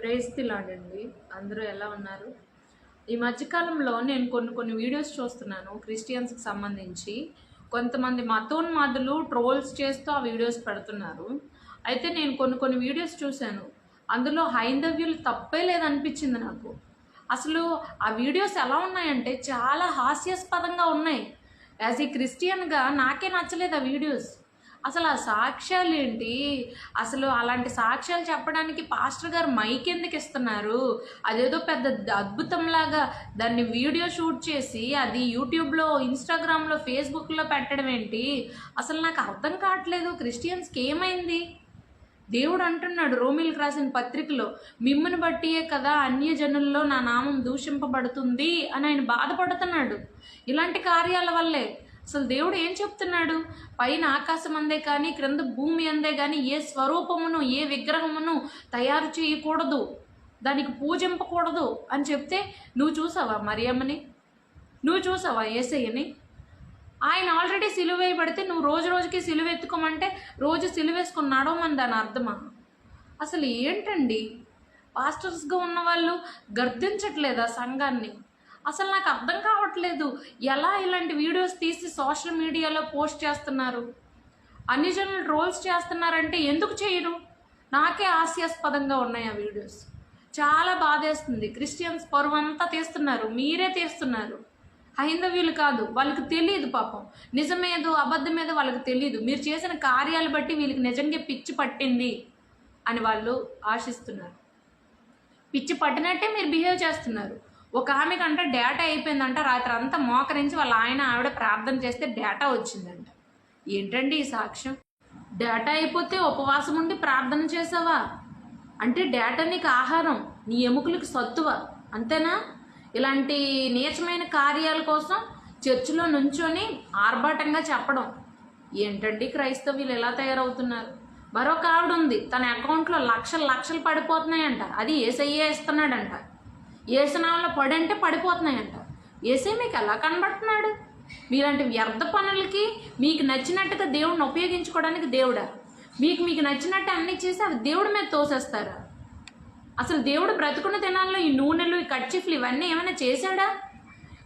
Praise తిలాడండి అందరూ ఎలా ఉన్నారు? ఈ మధ్యకాలంలో నేను కొన్ని కొన్ని వీడియోస్ చూస్తున్నాను క్రిస్టియన్స్కి సంబంధించి. కొంతమంది మతోన్మాదులు ట్రోల్స్ చేస్తూ ఆ వీడియోస్ పెడుతున్నారు. అయితే నేను కొన్ని కొన్ని వీడియోస్ చూశాను. అందులో హైందవ్యులు తప్పే లేదనిపించింది నాకు. అసలు ఆ వీడియోస్ ఎలా ఉన్నాయంటే చాలా హాస్యాస్పదంగా ఉన్నాయి. యాజ్ ఏ క్రిస్టియన్గా నాకే నచ్చలేదు ఆ వీడియోస్. అసలు ఆ సాక్ష్యాలు ఏంటి? అసలు అలాంటి సాక్ష్యాలు చెప్పడానికి పాస్టర్ గారు మైక్ ఎందుకు ఇస్తున్నారు? అదేదో పెద్ద అద్భుతంలాగా దాన్ని వీడియో షూట్ చేసి అది యూట్యూబ్లో ఇన్స్టాగ్రామ్లో ఫేస్బుక్లో పెట్టడం ఏంటి? అసలు నాకు అర్థం కావట్లేదు. క్రిస్టియన్స్కి ఏమైంది? దేవుడు అంటున్నాడు రోమిల్కి రాసిన పత్రికలో మిమ్మల్ని బట్టియే కదా అన్యజనుల్లో నా నామం దూషింపబడుతుంది అని ఆయన బాధపడుతున్నాడు. ఇలాంటి కార్యాల వల్లే అసలు దేవుడు ఏం చెప్తున్నాడు? పైన ఆకాశం అందే కానీ క్రింద భూమి అందే కానీ ఏ స్వరూపమును ఏ విగ్రహమును తయారు చేయకూడదు. దానికి పూజింపకూడదు అని చెప్తే నువ్వు చూసావా మరియమ్మని? నువ్వు చూసావా ఏసయ్యని? ఆయన ఆల్రెడీ సిలువేయబడితే నువ్వు రోజు రోజుకి సిలువ ఎత్తుకోమంటే రోజు సిలువేసుకుని నడవమని దాని అర్థమా? అసలు ఏంటండి? పాస్టర్స్గా ఉన్నవాళ్ళు గర్దించట్లేదా సంఘాన్ని? అసలు నాకు అర్థం కావట్లేదు. ఎలా ఇలాంటి వీడియోస్ తీసి సోషల్ మీడియాలో పోస్ట్ చేస్తున్నారు? అన్ని జనులు ట్రోల్స్ చేస్తున్నారంటే ఎందుకు చేయరు? నాకే హాస్యాస్పదంగా ఉన్నాయి ఆ వీడియోస్. చాలా బాధేస్తుంది. క్రిస్టియన్స్ పరువు అంతా తీస్తున్నారు. మీరే తీస్తున్నారు. హైందవీయులు కాదు. వాళ్ళకి తెలియదు పాపం. నిజమేదో అబద్ధమేదో వాళ్ళకి తెలియదు మీరు చేసిన కార్యాలు బట్టి వీళ్ళకి నిజంగా పిచ్చి పట్టింది అని వాళ్ళు ఆశిస్తున్నారు. పిచ్చి పట్టినట్టే మీరు బిహేవ్ చేస్తున్నారు. ఒక ఆమెకంట డేటా అయిపోయిందంట రాత్రి అంతా మోకరించి వాళ్ళ ఆయన ఆవిడ ప్రార్థన చేస్తే డేటా వచ్చిందంట. ఏంటండి ఈ సాక్ష్యం? డేటా అయిపోతే ఉపవాసం ఉండి ప్రార్థన చేసావా? అంటే డేటా నీకు ఆహారం నీ ఎముకలకు సత్తువ అంతేనా? ఇలాంటి నీచమైన కార్యాల కోసం చర్చిలో నుంచొని ఆర్భాటంగా చెప్పడం. ఏంటండి క్రైస్తవులు ఎలా తయారవుతున్నారు? మరొక ఆవిడ ఉంది తన అకౌంట్లో లక్షలు లక్షలు పడిపోతున్నాయంట అది ఏసయ్యే ఇస్తున్నాడంట. ఏసునామలో పడంటే పడిపోతున్నాయంట. ఏసే మీకు ఎలా కనబడుతున్నాడు? మీలాంటి వ్యర్థ పనులకి మీకు నచ్చినట్టుగా దేవుడిని ఉపయోగించుకోవడానికి దేవుడా? మీకు మీకు నచ్చినట్టు అన్నీ చేసి అవి దేవుడి మీద తోసేస్తారా? అసలు దేవుడు బ్రతుకున్న దినాల్లో ఈ నూనెలు ఈ కర్చీఫ్లు ఇవన్నీ ఏమైనా చేశాడా?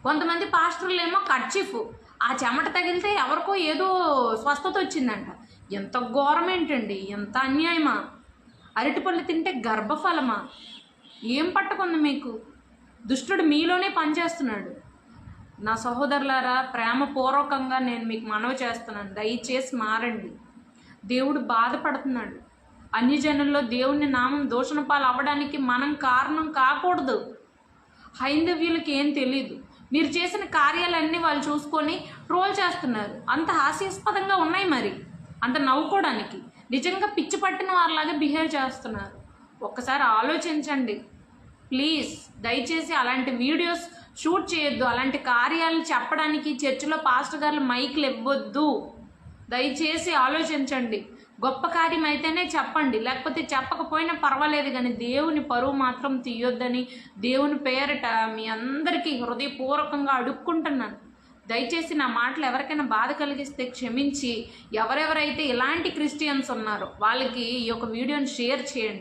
కొంతమంది పాస్టర్లు ఏమో కర్చీఫ్ ఆ చెమట తగిలితే ఎవరికో ఏదో స్వస్థత వచ్చిందంట. ఎంత ఘోరం ఏంటండి ఎంత అన్యాయమా? అరటిపళ్ళు తింటే గర్భఫలమా? ఏం పట్టుకుంది మీకు? దుష్టుడు మీలోనే పనిచేస్తున్నాడు. నా సహోదరులారా ప్రేమపూర్వకంగా నేను మీకు మనవి చేస్తున్నాను. దయచేసి మారండి. దేవుడు బాధపడుతున్నాడు. అన్ని జనుల్లో దేవుని నామం దూషణ పాలు అవ్వడానికి మనం కారణం కాకూడదు. హైందవ్యులకి ఏం తెలీదు. మీరు చేసిన కార్యాలన్నీ వాళ్ళు చూసుకొని ట్రోల్ చేస్తున్నారు. అంత హాస్యాస్పదంగా ఉన్నాయి మరి. అంత నవ్వుకోవడానికి. నిజంగా పిచ్చి పట్టిన వారిలాగా బిహేవ్ చేస్తున్నారు. ఒక్కసారి ఆలోచించండి. ప్లీజ్ దయచేసి అలాంటి వీడియోస్ షూట్ చేయొద్దు. అలాంటి కార్యాలు చెప్పడానికి చర్చిలో పాస్టర్ గారు మైక్లు ఇవ్వద్దు. దయచేసి ఆలోచించండి. గొప్ప కార్యం అయితేనే చెప్పండి. లేకపోతే చెప్పకపోయినా పర్వాలేదు కానీ దేవుని పరువు మాత్రం తీయొద్దని దేవుని పేరిట మీ అందరికీ హృదయపూర్వకంగా అడుక్కుంటున్నాను. దయచేసి నా మాటలు ఎవరికైనా బాధ కలిగిస్తే క్షమించి ఎవరెవరైతే ఇలాంటి క్రిస్టియన్స్ ఉన్నారో వాళ్ళకి ఈ యొక్క వీడియోని షేర్ చేయండి.